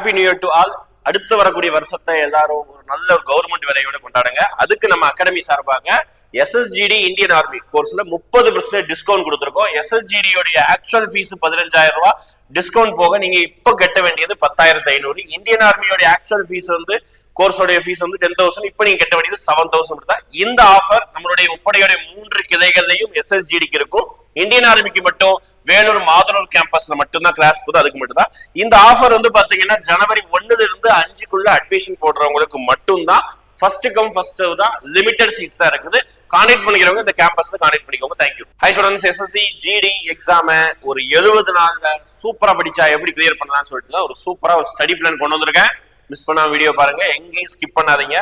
Happy new year to all அடுத்து வரக்கூடிய வருஷத்தை எல்லாரும் ஒரு நல்ல ஒரு கவர்மெண்ட் வேலையோட கொண்டாடுங்க. அதுக்கு நம்ம அகாடமி சார்பாக எஸ்எஸ்ஜிடி இந்தியன் ஆர்மி கோர்ஸ்ல முப்பது பர்சன்டேஜ் டிஸ்கவுண்ட் கொடுத்துருக்கோம். எஸ்எஸ்ஜிடியோடைய ஆக்சுவல் ஃபீஸ் பதினஞ்சாயிரம் ரூபாய். டிஸ்கவுண்ட் போக நீங்க இப்ப கட்ட வேண்டியது பத்தாயிரத்தி ஐநூறு. இந்தியன் ஆர்மியோட ஆக்சுவல் ஃபீஸ் வந்து கோர்ஸோடைய ஃபீஸ் வந்து டென் தௌசண்ட் இப்போ நீங்க கட்ட வேண்டியது செவன் தௌசண்ட் தான். இந்த ஆஃபர் நம்மளுடைய முப்படையோட மூன்று கிளைகள்லையும் எஸ்எஸ்ஜிடிக்கு இருக்கும். இந்தியன் ஆர்மிக்கு மட்டும் வேலூர் மாதனூர் கேம்பஸ்ல மட்டும்தான் கிளாஸ் போகுது அதுக்கு மட்டும்தான் இந்த ஆஃபர் வந்து பாத்தீங்கன்னா ஜனவரி ஒன்னுல இருந்து அஞ்சுக்குள்ள அட்மிஷன் போடுறவங்களுக்கு மட்டும்தான். ஃபர்ஸ்ட் கம் ஃபர்ஸ்ட் தான். லிமிடெட் சீட்ஸ் தான் இருக்குது. கான்டெக்ட் பண்ணிக்கிறவங்க இந்த கேம்பஸ்ல கான்டெக்ட் பண்ணிக்கோங்க. Thank you hi students SSC GD exam ஒரு எழுபது நாள்ல சூப்பரா படிச்சா எப்படி கிளியர் பண்ணலாம்னு சொல்லிட்டு தான் ஒரு சூப்பரா ஒரு ஸ்டடி பிளான் கொண்டு வந்திருக்கேன். மிஸ் பண்ணாம வீடியோ பாருங்க. எங்கேயும் ஸ்கிப் பண்ணாதீங்க.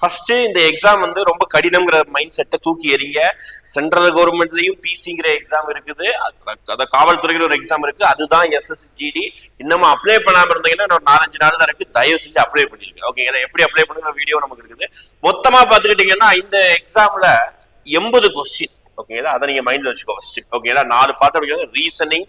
ஃபர்ஸ்ட் இந்த எக்ஸாம் வந்து ரொம்ப கடினம்ங்கிற மைண்ட் செட்டை தூக்கி எறிய சென்ட்ரல் கவர்மெண்ட்லயும் பிசிங்கிற எக்ஸாம் இருக்குது. அத காவல்துறையில ஒரு எக்ஸாம் இருக்கு. அதுதான் எஸ்எஸ்ஜிடி இன்னமும் அப்ளை பண்ணாம இருந்தீங்கன்னா இன்னும் நாலஞ்சு நாள் தான் இருக்கு. தயவு செஞ்சு அப்ளை பண்ணிருங்க. ஓகே இதை எப்படி அப்ளை பண்ணுற வீடியோ நமக்கு இருக்குது. மொத்தமா பாத்துக்கிட்டீங்கன்னா இந்த எக்ஸாம்ல எண்பது கொஸ்டின் ஓகேங்களா அதை நீங்க மைண்ட்ல வச்சுக்கோ ஃபர்ஸ்ட் ஓகேங்களா நாலு பார்த்து அப்படிங்கிறது ரீசனிங்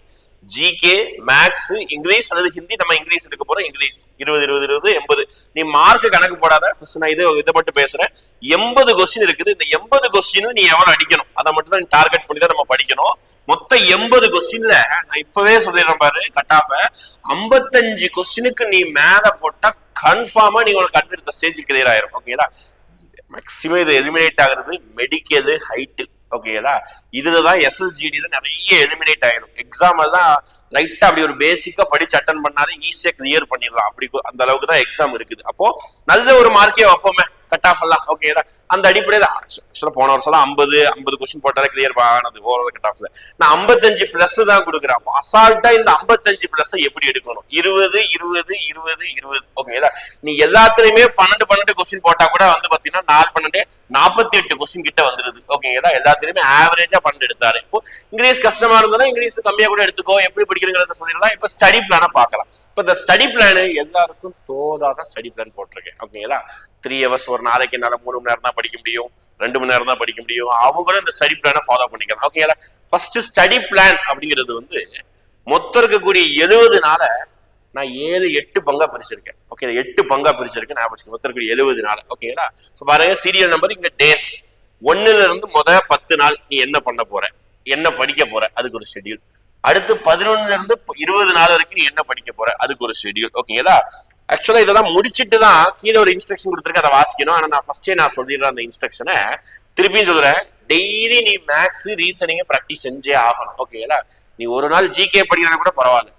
ஜிகே மேக்ஸ் இங்கிலீஷ் அல்லது ஹிந்தி நம்ம இங்கிலீஷ் எடுக்க போறோம். இங்கிலீஷ் இருபது இருபது இருபது எண்பது. நீ மார்க் கணக்கு போடாத. ஃபர்ஸ்ட் நான் இது இதை மட்டும் பேசுறேன். எண்பது கொஸ்டின் இருக்குது. இந்த எண்பது கொஸ்டினும் நீ எவ்வளவு அடிக்கணும்? அதை மட்டும் தான் டார்கெட் பண்ணி தான் நம்ம படிக்கணும். மொத்தம் எண்பது கொஸ்டின்ல நான் இப்பவே சொல்லிடுறேன் பாரு கட் ஆஃப் ஐம்பத்தஞ்சு கொஸ்டினுக்கு நீ மேல போட்டா கன்ஃபார்மா நீ உனக்கு அடுத்தடுத்த ஸ்டேஜ் கிளியர் ஆயிரும். ஓகேங்களா மேக்சிமம் இது எலிமினேட் ஆகுறது மெடிக்கல் ஹைட்டு ஓகேங்களா இதுலதான் எஸ்எஸ்ஜிடில நிறைய எலிமினேட் ஆயிரும். எக்ஸாம் தான் லைட்டா அப்படி ஒரு பேசிக்கா படிச்சு அட்டன் பண்ணாலே ஈஸியா கிளியர் பண்ணிடலாம். அப்படி அந்த அளவுக்கு தான் எக்ஸாம் இருக்குது. அப்போ நல்ல ஒரு மார்க்கே வைப்போமே. கட் ஆஃப் எல்லாம். ஓகே அந்த அடிப்படையில ஆக்சுவலா போன வருஷம் ஐம்பது ஐம்பது கொஸ்டின் போட்டாலே கிளியர் ஆனது ஓவரால் கட் ஆஃப்ல நான் ஐம்பத்தஞ்சு பிளஸ் தான் கொடுக்குறேன். அப்போ அசால்ட்டா இந்த ஐம்பத்தஞ்சு பிளஸ் எப்படி எடுக்கணும்? இருபது இருபது இருபது இருபது. ஓகேங்களா நீ எல்லாத்துலயுமே பன்னெண்டு பன்னெண்டு கொஸ்டின் போட்டா கூட வந்து பாத்தீங்கன்னா நாலு பன்னெண்டு நாற்பத்தி எட்டு கொஸ்டின் கிட்ட வந்துருது. ஓகேங்களா எல்லாத்துலயுமே ஆவரேஜா பன்னெண்டு எடுத்தாரு. இப்போ இங்கிலீஷ் கஷ்டமா இருந்ததுன்னா இங்கிலீஷ் கம்மியா கூட எடுத்துக்கோ எப்படி படிக்கிறீங்கிறத சொல்லிடலாம். இப்ப ஸ்டடி பிளான பார்க்கலாம். இப்ப இந்த ஸ்டடி பிளான் எல்லாருக்கும் தோதாதான் ஸ்டடி பிளான் போட்டிருக்கேன். ஓகேங்களா த்ரீ ஹவர்ஸ் ஒரு நாளைக்கு என்னால மூணு மணி நேரம் தான் படிக்க முடியும் ரெண்டு மணி நேரம் தான் படிக்க முடியும். அவங்களும் இந்த ஸ்டடி பிளானை ஃபாலோ பண்ணிக்கலாம் ஓகேங்களா ஃபர்ஸ்ட் ஸ்டடி பிளான் அப்படிங்கிறது வந்து மொத்தம் இருக்கக்கூடிய எழுபது நாளை நான் ஏழு எட்டு பங்கா பிரிச்சிருக்கேன். ஓகே எட்டு பங்கா பிரிச்சிருக்கேன். நான் வச்சுக்கோங்க. மொத்தம் இருக்கக்கூடிய எழுபது நாள் ஓகேங்களா பாருங்க சீரியல் நம்பர் இங்க டேஸ் ஒண்ணுல இருந்து முத பத்து நாள் நீ என்ன பண்ண போற? என்ன படிக்க போற? அதுக்கு ஒரு ஷெட்யூல் அடுத்து பதினொன்னுல இருந்து இருபது நாள் வரைக்கும் நீ என்ன படிக்க போற? அதுக்கு ஒரு ஷெடியூல் ஓகேங்களா ஆக்சுவலா இதெல்லாம் முடிச்சிட்டு தான் கீழே ஒரு இன்ஸ்ட்ரக்ஷன் கொடுத்துருக்கு. அதை வாசிக்கணும். ஆனா நான் ஃபர்ஸ்டே நான் சொல்லிடுறேன் அந்த இன்ஸ்ட்ரக்ஷனை திருப்பியும் சொல்றேன். டெய்லி நீ மேக்ஸ் ரீசனிங்க ப்ராக்டிஸ் செஞ்சே ஆகணும். ஓகேங்களா நீ ஒரு நாள் ஜிகே படிக்கிறனா கூட பரவாயில்ல.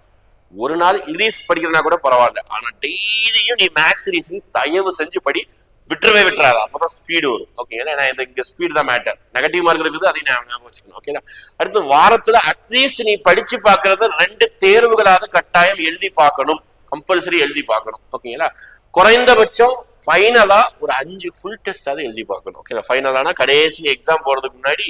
ஒரு நாள் இங்கிலீஷ் படிக்கிறனா கூட பரவாயில்ல. ஆனா டெய்லியும் நீ மேக்ஸ் ரீசனிங் தயவு செஞ்சு படி விட்டுறவே விட்டுறாது. அப்பதான் ஸ்பீடு வரும். ஓகேங்களா ஏன்னா இந்த இங்க ஸ்பீடு தான் மேட்டர் நெகட்டிவ் மார்க் இருக்குது அதையும் நான் ஞாபகம் வச்சுக்கணும். ஓகேங்களா அடுத்து வாரத்துல அட்லீஸ்ட் நீ படிச்சு பார்க்கறது ரெண்டு தேர்வுகளாவது கட்டாயம் எழுதி பார்க்கணும். கம்பல்சரி எழுதி பார்க்கணும். ஓகேங்களா குறைந்தபட்சம் ஃபைனலா ஒரு அஞ்சு ஃபுல் டெஸ்டாவது எழுதி பார்க்கணும். ஓகேங்களா ஃபைனலானா கடைசி எக்ஸாம் போறதுக்கு முன்னாடி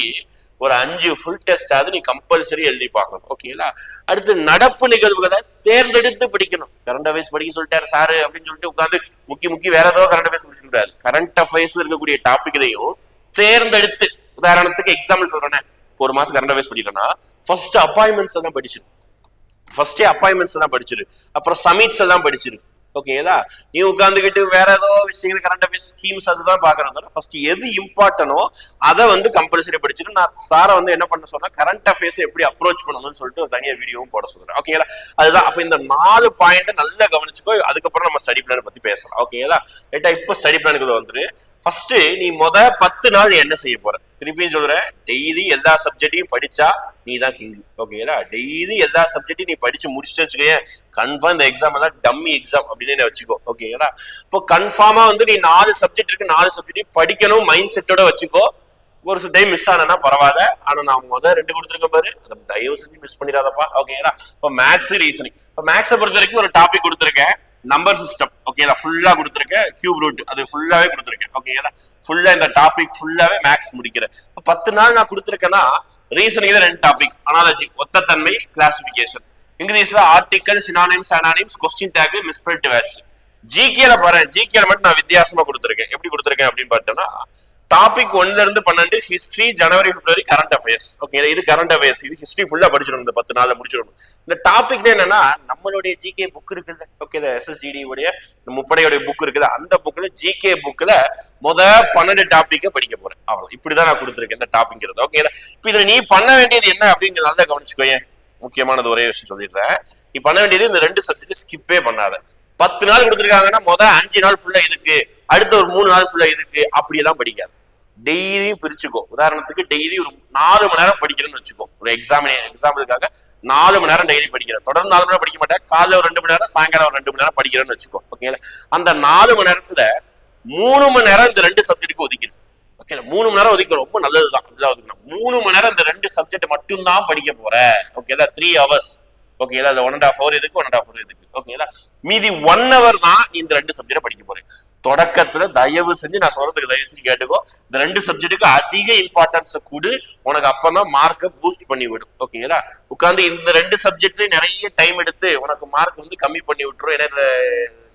ஒரு அஞ்சு ஃபுல் டெஸ்டாவது நீ கம்பல்சரி எழுதி பார்க்கணும். ஓகேங்களா அடுத்து நடப்பு நிகழ்வுகளை தேர்ந்தெடுத்து படிக்கணும். கரண்ட் அஃபேர்ஸ் படிக்க சொல்லிட்டாரு சாரு அப்படின்னு சொல்லிட்டு உட்காந்து முக்கி முக்கி வேற ஏதோ கரண்ட் அஃபேர்ஸ் முடிச்சுட்டாரு கரண்ட் அஃபேர்ஸ் இருக்கக்கூடிய டாபிக்லையும் தேர்ந்தெடுத்து உதாரணத்துக்கு எக்ஸாம்பிள் சொல்றேன். ஒரு மாசம் கரண்ட் அஃபேர்ஸ் படிக்கிறேன்னா ஃபர்ஸ்ட் அப்பாயின்மெண்ட்ஸ் தான் படிச்சிடும் ஃபர்ஸ்டே அப்பாயின்மெண்ட்ஸ் எல்லாம் படிச்சிரு. அப்புறம் சமிட்ஸ் எல்லாம் படிச்சிரு. ஓகேங்களா நீ உட்காந்துக்கிட்டு வேற ஏதோ விஷயங்கள் கரண்ட் அஃபேர்ஸ் ஸ்கீம்ஸ் அதுதான் பாக்குறதோட ஃபர்ஸ்ட் எது இம்பார்ட்டனோ அதை வந்து கம்பல்சரி படிச்சிட்டு நான் சாரை வந்து என்ன பண்ண சொன்னா கரண்ட் அஃபேர்ஸ் எப்படி அப்ரோச் பண்ணணும்னு சொல்லிட்டு ஒரு தனியா வீடியோவும் போட சொல்றேன். ஓகேங்களா அதுதான். அப்ப இந்த நாலு பாயிண்ட் நல்லா கவனிச்சுக்கோ. அதுக்கப்புறம் நம்ம ஸ்டடி பிளான் பத்தி பேசலாம். ஓகேங்களா ஏட்டா இப்போ ஸ்டடி பிளானுக்கு வந்துரு. ஃபர்ஸ்ட் நீ முத பத்து நாள் நீ என்ன செய்ய போற? திருப்பியும் சொல்றேன் டெய்லி எல்லா சப்ஜெக்டையும் படிச்சா நீ தான் கிங் ஓகேங்களா டெய்லி எல்லா சப்ஜெக்டையும் நீ படிச்சு முடிச்சுட்டு வச்சுக்கோங்க கன்ஃபார்ம் இந்த எக்ஸாம் எல்லாம் டம்மி எக்ஸாம் அப்படின்னு நீ வச்சுக்கோ. ஓகேங்களா இப்போ கன்ஃபார்மா வந்து நீ நாலு சப்ஜெக்ட் இருக்கு நாலு சப்ஜெக்டையும் படிக்கணும் மைண்ட் செட்டோட வச்சுக்கோ. ஒரு சில டைம் மிஸ் ஆனா பரவாயில்ல. ஆனா நான் முதல் ரெண்டு கொடுத்துருக்கேன் பாரு. அதை தயவு செஞ்சு மிஸ் பண்ணிடாதப்பா. ஓகேங்களா இப்போ மேக்ஸ் ரீசனிங் இப்போ மேக்ஸை பொறுத்த வரைக்கும் ஒரு டாபிக் கொடுத்துருக்கேன். நம்பர் சிஸ்டம் ஓகேங்களா ஃபுல்லா கொடுத்துருக்கேன். கியூப் ரூட் அது ஃபுல்லாவே கொடுத்துருக்கேன். ஓகேங்களா ஃபுல்லா இந்த டாபிக் ஃபுல்லாவே மேக்ஸ் முடிக்கிறேன். பத்து நாள் நான் கொடுத்துருக்கேன்னா ரீசனிங்ல ரெண்டு டாபிக் அனாலஜி ஒத்தத்தன்மை கிளாசிபிகேஷன் இங்கிலீஷ்ல article synonyms antonyms question tag misprint words ஜிகேல பாரு ஜிகேல மட்டும் நான் வித்தியாசமா கொடுத்துருக்கேன். எப்படி கொடுத்துருக்கேன் அப்படின்னு பார்த்தோம்னா டாபிக் ஒன்ல இருந்து பன்னெண்டு ஹிஸ்டரி ஜனவரி பிப்ரவரி கரண்ட் அஃபேர்ஸ் ஓகே இது கரண்ட் அஃபேர்ஸ் இது ஹிஸ்டரி ஃபுல்லா படிச்சிடணும் இந்த பத்து நாள்ல முடிச்சிடணும். இந்த டாபிக் என்னன்னா நம்மளுடைய ஜிகே புக் இருக்குது. ஓகே இந்த எஸ்எஸ்ஜிடி உடைய முப்படையுடைய புக் இருக்குது. அந்த புக்ல ஜிகே புக்ல முத பன்னெண்டு டாபிக்கை படிக்க போறேன். அவ்வளவு. இப்படிதான் நான் கொடுத்துருக்கேன் இந்த டாபிக்ங்கிறது ஓகே இப்ப இதுல நீ பண்ண வேண்டியது என்ன அப்படிங்கிறது நல்லா கவனிச்சுக்கோயேன் முக்கியமானது ஒரே விஷயம் சொல்லிடுறேன். நீ பண்ண வேண்டியது இந்த ரெண்டு சப்ஜெக்ட் ஸ்கிப்பே பண்ணாத. பத்து நாள் கொடுத்துருக்காங்கன்னா முத அஞ்சு நாள் ஃபுல்லா இதுக்கு அடுத்த ஒரு மூணு நாள் ஃபுல்லா இதுக்கு அப்படியெல்லாம் படிக்காது. டெய்லியும் பிரிச்சுக்கோ. உதாரணத்துக்கு டெய்லி ஒரு நாலு மணி நேரம் படிக்கிறேன்னு வச்சுக்கோ. ஒரு எக்ஸாம் எக்ஸாம்பிளுக்காக நாலு மணி நேரம் டெய்லி படிக்கிறேன். தொடர்ந்து நாலு மணி நேரம் படிக்க மாட்டேன். காலைல ஒரு ரெண்டு மணி நேரம் சாயங்காலம் ஒரு ரெண்டு மணி நேரம் படிக்கிறேன்னு வச்சுக்கோ. ஓகே அந்த நாலு மணி நேரத்துல மூணு மணி நேரம் இந்த ரெண்டு சப்ஜெக்ட்டுக்கு ஒதுக்கிடும் ஓகே மூணு மணி நேரம் ஒதுக்க ரொம்ப நல்லதுதான். இதுதான் ஒதுக்கணும் மூணு மணி நேரம் இந்த ரெண்டு சப்ஜெக்ட் மட்டும்தான் படிக்க போற. ஓகேதா த்ரீ ஹவர்ஸ் ஓகேங்களா அந்த ஒன் அண்ட் ஆஃப் ஹவர் இதுக்கு ஒன் அண்ட் ஆஃப் ஹவர் இதுக்கு ஓகேங்களா மீதி ஒன் ஹவர் தான் இந்த ரெண்டு சப்ஜெக்ட் படிக்க போறேன். தொடக்கத்துல தயவு செஞ்சு நான் சொல்றதுக்கு தயவு செஞ்சு கேட்டுக்கோ. இந்த ரெண்டு சப்ஜெக்ட்டுக்கு அதிக இம்பார்ட்டன்ஸை கூடு. உனக்கு அப்பதான் மார்க்கை பூஸ்ட் பண்ணி விடும். ஓகேங்களா உட்காந்து இந்த ரெண்டு சப்ஜெக்ட்லயும் நிறைய டைம் எடுத்து உனக்கு மார்க் வந்து கம்மி பண்ணி விட்டுரும். ஏன்னா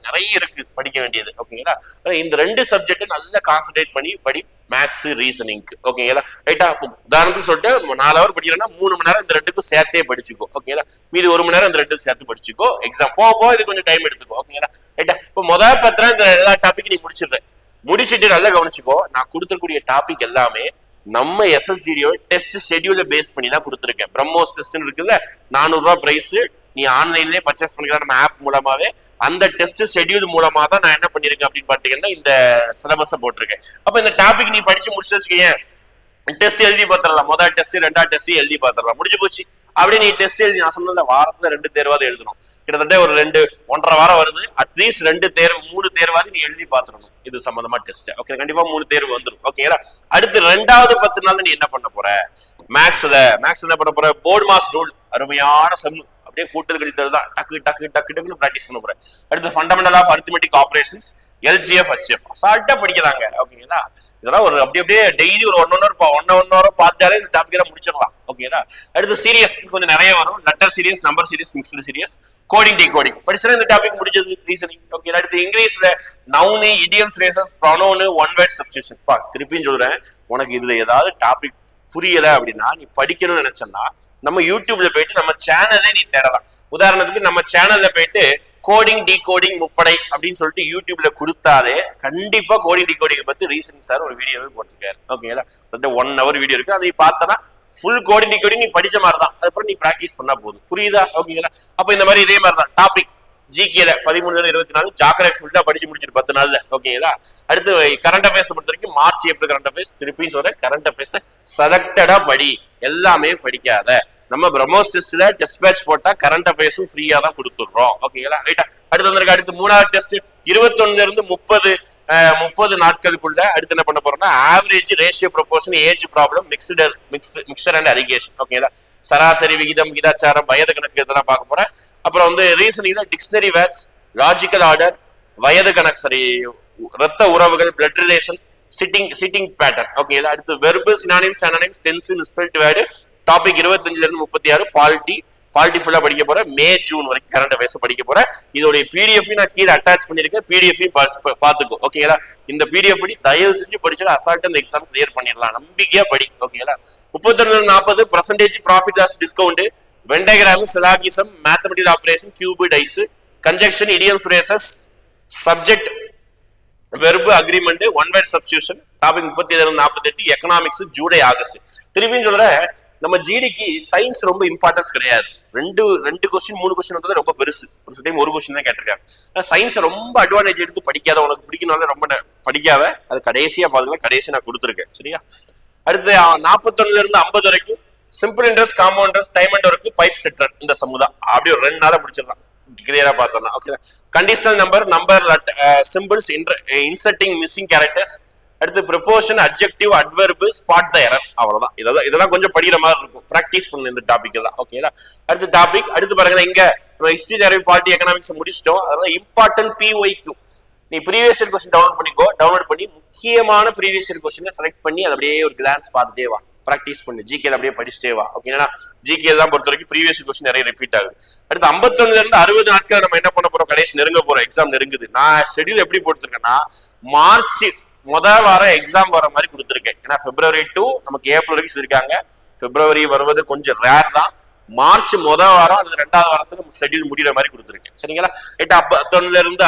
நிறைய இருக்கு படிக்க வேண்டியது ஓகேங்களா இந்த ரெண்டு சப்ஜெக்ட் நல்லா கான்சென்ட்ரேட் பண்ணி படி மேக்ஸ் ரீசனிங்க்கு ஓகேங்களா ரைட்டா உதாரணத்துக்கு சொல்லிட்டு நாலு ஹவர் படிக்கிறேன்னா மூணு மணி நேரம் இந்த ரெண்டுக்கும் சேர்த்தே படிச்சுக்கோ ஓகேங்களா மீதி ஒரு மணி நேரம் இந்த ரெண்டும் சேர்த்து படிச்சுக்கோ எக்ஸாம் போக போக இது கொஞ்சம் டைம் எடுத்துக்கோ ஓகேங்களா ரைட்டா இப்போ முதல் பத்திரம் இந்த எல்லா டாபிக் நீ முடிச்சிடுறேன். முடிச்சிட்டு நல்லா கவனிச்சுக்கோ நான் கொடுத்துருக்கூடிய டாபிக் எல்லாமே நம்ம எஸ்எஸ்ஜிடியோட டெஸ்ட் ஷெட்யூல பேஸ் பண்ணி தான் கொடுத்துருக்கேன். பிரம்மோஸ் டெஸ்ட்னு இருக்குல்ல நானூறு ரூபாய் பிரைஸ் நீ ஆன்லைன்லயே பர்ச்சேஸ் பண்ணிக்கலாம் நம்ம ஆப் மூலமாவே அந்த டெஸ்ட் ஷெட்யூல் மூலமா தான் நான் என்ன பண்ணிருக்கேன் அப்படின்னு பாத்தீங்கன்னா இந்த சிலபஸை போட்டிருக்கேன். அப்ப இந்த டாபிக் நீ படிச்சு முடிச்சு வச்சுக்கேன் டெஸ்ட் எழுதி பார்த்துடலாம். முதல் டெஸ்ட் ரெண்டாவது டெஸ்ட் எழுதி பார்த்துடலாம். முடிஞ்சு போச்சு. அப்படி நீ டெஸ்ட் எழுதி நான் சொன்னல வாரத்துல ரெண்டு தேர்வாவது எழுதணும். கிட்டத்தட்ட ஒரு ரெண்டு ஒன்றரை வாரம் வருது. அட்லீஸ்ட் ரெண்டு தேர்வு மூணு தேர்வாவது நீ எழுதி பார்த்துடணும். இது சம்பந்தமா டெஸ்ட் ஓகே கண்டிப்பா மூணு தேர்வு வந்துடும் ஓகேங்களா அடுத்து ரெண்டாவது பத்து நாள்ல நீ என்ன பண்ண போற? மேக்ஸ்ல மேக்ஸ் என்ன பண்ண போற? போர்டு மாஸ் ரூல் அருமையான செம் அப்படியே கூட்டல் கழித்தல் தான் டக்கு டக்கு டக்கு டக்குன்னு ப்ராக்டிஸ் பண்ண போறேன். அடுத்து fundamental of arithmetic operations LGF HF அசால்ட்டா படிக்கிறாங்க ஓகேங்களா இதெல்லாம் ஒரு அப்படி அப்படியே டெய்லி ஒரு one one hour one one hour பார்த்தாலே இந்த டாபிக் எல்லாம் முடிச்சிடலாம் ஓகேங்களா அடுத்து சீரியஸ் கொஞ்சம் நிறைய வரும். Letter series number series mixed series coding decoding படிச்சா இந்த டாபிக் முடிஞ்சது ரீசனிங் ஓகே அடுத்து இங்கிலீஷ்ல noun idiom phrases pronoun one word substitution பா திருப்பியும் சொல்றேன் உனக்கு இதுல ஏதாவது டாபிக் புரியல அப்படின்னா நீ படிக்கணும்னு நினைச்சேன்னா நம்ம யூடியூப்ல போயிட்டு நம்ம சேனலே நீ தேடலாம். உதாரணத்துக்கு நம்ம சேனல்ல போயிட்டு கோடிங் டி கோடிங் முப்படை அப்படின்னு சொல்லிட்டு யூடியூப்ல கொடுத்தாலே கண்டிப்பா கோடிங் டி கோடிங் பத்தி ரீசன் சார் ஒரு வீடியோவே போட்டிருக்காரு. ஓகேங்களா ஒன் ஹவர் வீடியோ இருக்கு. அதை பார்த்தனா ஃபுல் கோடிங் டி கோடிங் நீ படிச்ச மாதிரி தான் அதுக்கப்புறம் நீ ப்ராக்டிஸ் பண்ணா போதும். புரியுதா? ஓகேங்களா அப்ப இந்த மாதிரி இதே மாதிரி தான் டாபிக் ஜிகேல பதிமூணு இருபத்தி நாலு ஜாக்கிரதை ஃபுல்லா படிச்சு முடிச்சிட்டு பத்து நாள்ல. ஓகேங்களா அடுத்து கரண்ட் அஃபேர்ஸ் பொறுத்த வரைக்கும் மார்ச் ஏப்ரல் கரண்ட் அஃபேர்ஸ் திருப்பியும் சொல்றேன் கரண்ட் அஃபேர்ஸ் செலக்டடா படி. எல்லாமே படிக்காத. நம்ம பிரம்மோஸ் டெஸ்ட்ல டெஸ்ட் பேட்ச் போட்டா கரண்ட் அஃபேர்ஸும் ஃப்ரீயா தான் கொடுத்துடுறோம். ஓகேங்களா ரைட்டா அடுத்து வந்திருக்க அடுத்து மூணாவது டெஸ்ட் இருபத்தொன்னுல இருந்து முப்பது முப்பது நாட்களுக்குள்ள அடுத்து என்ன பண்ண போறோம்னா average ratio proportion age problem mixed mix mixture and alligation ஓகேங்களா சராசரி விகிதம் விகிதாச்சாரம் வயது கணக்கு இதெல்லாம் பார்க்க போறேன். அப்புறம் வந்து ரீசனிங்ல டிக்ஷனரி வேர்ட்ஸ் லாஜிக்கல் ஆர்டர் வயது கணக்கு சரி ரத்த உறவுகள் blood relation sitting sitting pattern ஓகேங்களா அடுத்து verb synonyms antonyms tense misspelled word topic இருபத்தஞ்சுல இருந்து முப்பத்தி ஆறு. பாலிட்டி பாலிட்டி ஃபுல்லா படிக்க போறேன் மே ஜூன் வரைக்கும் கரண்ட் அஃபேர்ஸ் படிக்க போறேன் இதோடைய பிடிஎஃப் நான் கீழே அட்டாச் பண்ணிருக்கேன் பிடிஎஃப் பாத்துக்கோ ஓகேங்களா இந்த பிடிஎஃப் படி தயவு செஞ்சு படிச்சுட்டு அசால்ட் அந்த எக்ஸாம் கிளியர் பண்ணிடலாம். நம்பிக்கையா படி. ஓகேங்களா முப்பத்தொன்னு நாற்பது percentage profit as discount Venn diagram syllogism mathematical operation cubit ice conjunction idiom phrases subject verb agreement one word substitution topic முப்பத்தி ஏழு நாற்பத்தி எட்டு எக்கனாமிக்ஸ் ஜூலை ஆகஸ்ட் திருப்பியும் சொல்றேன் நம்ம ஜிடிக்கு சயின்ஸ் ரொம்ப இம்பார்ட்டன்ஸ் கிடையாது. ரெண்டு ரெண்டு கொஸ்டின் மூணு கொஸ்டின் வந்து ரொம்ப பெருசு. ஒரு சில டைம் ஒரு கொஸ்டின் தான் கேட்டிருக்காங்க. சயின்ஸ் ரொம்ப அட்வான்டேஜ் எடுத்து படிக்காத உனக்கு பிடிக்கணும் ரொம்ப படிக்காத அது கடைசியா பாருங்க கடைசி நான் கொடுத்துருக்கேன். சரியா? அடுத்து நாற்பத்தொன்னுல இருந்து ஐம்பது வரைக்கும் simple interest compound interest time pipe cistern இந்த சமுதா அப்படியே ஒரு ரெண்டு நாளா பிடிச்சிடலாம் கிளியரா பார்த்தோம்னா okay conditional number number symbols inserting missing characters அடுத்து preposition objective adverb spot the error அவ்வளோதான் இதெல்லாம் இதெல்லாம் கொஞ்சம் படிக்கிற மாதிரி இருக்கும். ப்ராக்டிஸ் பண்ணு இந்த டாபிக் எல்லாம். ஓகேங்களா அடுத்து டாபிக் அடுத்து பாருங்க இங்க ஹிஸ்டரி ஜெரவி பார்ட்டி எக்கனாமிக்ஸ் முடிச்சிட்டோம். அதனால இம்பார்ட்டன்ட் பிஒய்க்கு நீ ப்ரீவியஸ் இயர் கொஸ்டின் டவுன்லோட் பண்ணிக்கோ. டவுன்லோட் பண்ணி முக்கியமான ப்ரீவியஸ் இயர் கொஸ்டினை செலக்ட் பண்ணி அதை அப்படியே ஒரு கிளான்ஸ் பார்த்துட்டே வா. ப்ராக்டிஸ் பண்ணு. ஜிகேல அப்படியே படிச்சுட்டே வா. ஓகே ஜிகே தான் பொறுத்த வரைக்கும் ப்ரீவியஸ் கொஸ்டின் நிறைய ரிப்பீட் ஆகுது. அடுத்து 51 இருந்து அறுபது நாட்கள் நம்ம என்ன பண்ண போறோம்? கடைசி நெருங்க போறோம். எக்ஸாம் நெருங்குது. நான் ஷெடியூல் எப்படி போட்டுருக்கேன்னா மார்ச் முத வாரம் எக்ஸாம் வர மாதிரி கொடுத்துருக்கேன். ஏன்னா பிப்ரவரி டூ நமக்கு ஏப்ரல் வரைக்கும் சொல்லியிருக்காங்க. பிப்ரவரி வருவது கொஞ்சம் ரேர் தான். மார்ச் முத வாரம் அல்லது ரெண்டாவது வாரத்துக்கு ஷெட்யூல் முடிகிற மாதிரி கொடுத்துருக்கேன். சரிங்களா? எட்டு ஐம்பத்தொன்னுல இருந்து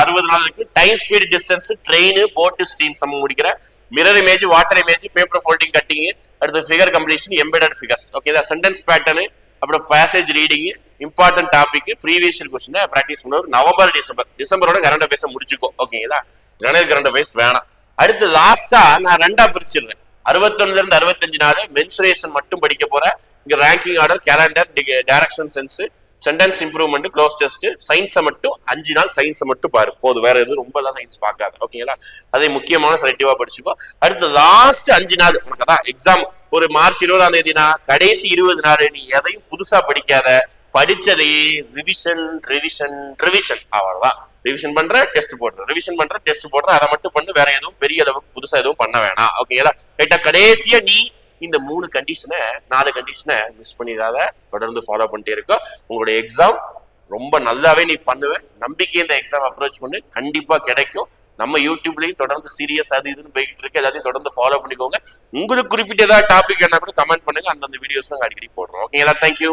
அறுபது நாள் இருக்கு டைம் ஸ்பீட் டிஸ்டன்ஸ் ட்ரெயின் போட்டு ஸ்டீம் சம்மம் முடிக்கிற mirror image water image paper folding cutting அடுத்து figure completion embedded figures okay sentence pattern அப்புறம் passage reading important topic previous question practice பண்ணுவோம் நவம்பர் டிசம்பர் டிசம்பரோட கரண்ட் அஃபேர்ஸ் முடிச்சுக்கோ. ஓகேங்களா ஜனவரி கரண்ட் அஃபேர்ஸ் வேணாம். அடுத்து லாஸ்டா நான் ரெண்டா பிரிச்சிடுறேன். அறுபத்தொன்னுல இருந்து அறுபத்தஞ்சு நாள் மென்சுரேஷன் மட்டும் படிக்க போறேன். இங்க ranking order calendar direction sense sentence improvement cloze test சயின்ஸை மட்டும் அஞ்சு நாள் சயின்ஸை மட்டும் பாரு. போதும். வேற எதுவும் ரொம்ப எல்லாம் சயின்ஸ் பார்க்காது ஓகேங்களா அதை முக்கியமான செலக்டிவா படிச்சுக்கோ. அடுத்து லாஸ்ட் அஞ்சு நாள் உனக்கு அதான் எக்ஸாம் ஒரு மார்ச் இருபதாம் தேதினா கடைசி இருபது நாள் நீ எதையும் புதுசா படிக்காத. படிச்சதே ரிவிஷன் ரிவிஷன் ரிவிஷன் அவ்வளவுதான். ரிவிஷன் பண்ற டெஸ்ட் போடுற. ரிவிஷன் பண்ற டெஸ்ட் போடுற அதை மட்டும் பண்ணு வேற எதுவும் பெரிய அளவுக்கு புதுசா எதுவும் பண்ண வேணாம். ஓகேங்களா ரைட்டா கடைசியா நீ இந்த மூணு கண்டிஷனை நாலு கண்டிஷனை மிஸ் பண்ணிடாத. தொடர்ந்து ஃபாலோ பண்ணிட்டே இருக்கோம் உங்களுடைய எக்ஸாம் ரொம்ப நல்லாவே நீ பண்ணுவேன் நம்பிக்கை இந்த எக்ஸாம் அப்ரோச் பண்ணு. கண்டிப்பா கிடைக்கும். நம்ம யூடியூப்லயும் தொடர்ந்து சீரியஸ் அது இதுன்னு போய்கிட்டு இருக்கு. எல்லாத்தையும் தொடர்ந்து ஃபாலோ பண்ணிக்கோங்க. உங்களுக்கு குறிப்பிட்ட ஏதாவது டாபிக் என்ன கூட கமெண்ட் பண்ணுங்க. அந்தந்த வீடியோஸ் நாங்கள் அடிக்கடி போடுறோம். ஓகேங்களா தேங்க்யூ